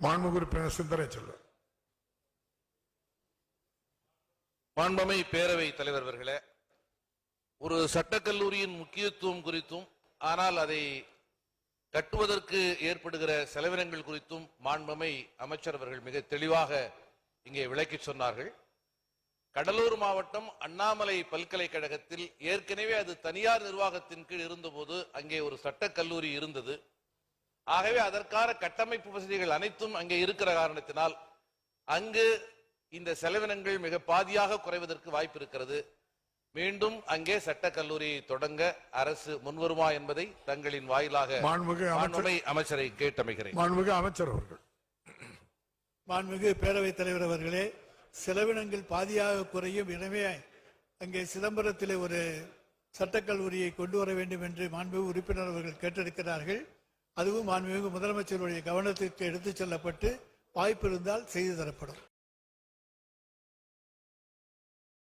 மாண்புமிகு உறுப்பினர் சிந்தனை செல்வன் மாண்பமை பேரவை தலைவர் அவர்களே ஒரு சட்டக்கல்லூரியின் முக்கியத்துவம் குறித்தும் ஆனால் அதை கட்டுவதற்கு ஏற்படுகிற செலவினங்கள் குறித்தும் மாண்பமை அமைச்சர் அவர்கள் மிக தெளிவாக இங்கே விளக்கி சொன்னார்கள். கடலூர் மாவட்டம் அண்ணாமலை பல்கலைக்கழகத்தில் ஏற்கனவே அது தனியார் நிர்வாகத்தின் கீழ் இருந்தபோது அங்கே ஒரு சட்டக்கல்லூரி இருந்தது. ஆகவே அதற்கான கட்டமைப்பு வசதிகள் அனைத்தும் அங்கே இருக்கிற காரணத்தினால் அங்கு இந்த செலவினங்கள் மிக பாதியாக குறைவதற்கு வாய்ப்பு இருக்கிறது. மீண்டும் அங்கே சட்டக்கல்லூரியை தொடங்க அரசு முன்வருமா என்பதை தங்களின் வாயிலாக அமைச்சர் கேட்டமைகிறேன். மாண்புமிகு அமைச்சர் அவர்கள். மாண்புமிகு பேரவைத் தலைவர் அவர்களே செலவினங்கள் பாதியாக குறையும். எனவே அங்கே சிதம்பரத்திலே ஒரு சட்டக்கல்லூரியை கொண்டு வர வேண்டும் என்று மாண்புமிகு உறுப்பினர் அவர்கள் கேட்டிருக்கிறார்கள். அதுவும் மாண்புமிகு முதலமைச்சருடைய கவனத்திற்கு எடுத்துச் செல்லப்பட்டு வாய்ப்பு இருந்தால் செய்து தரப்படும்.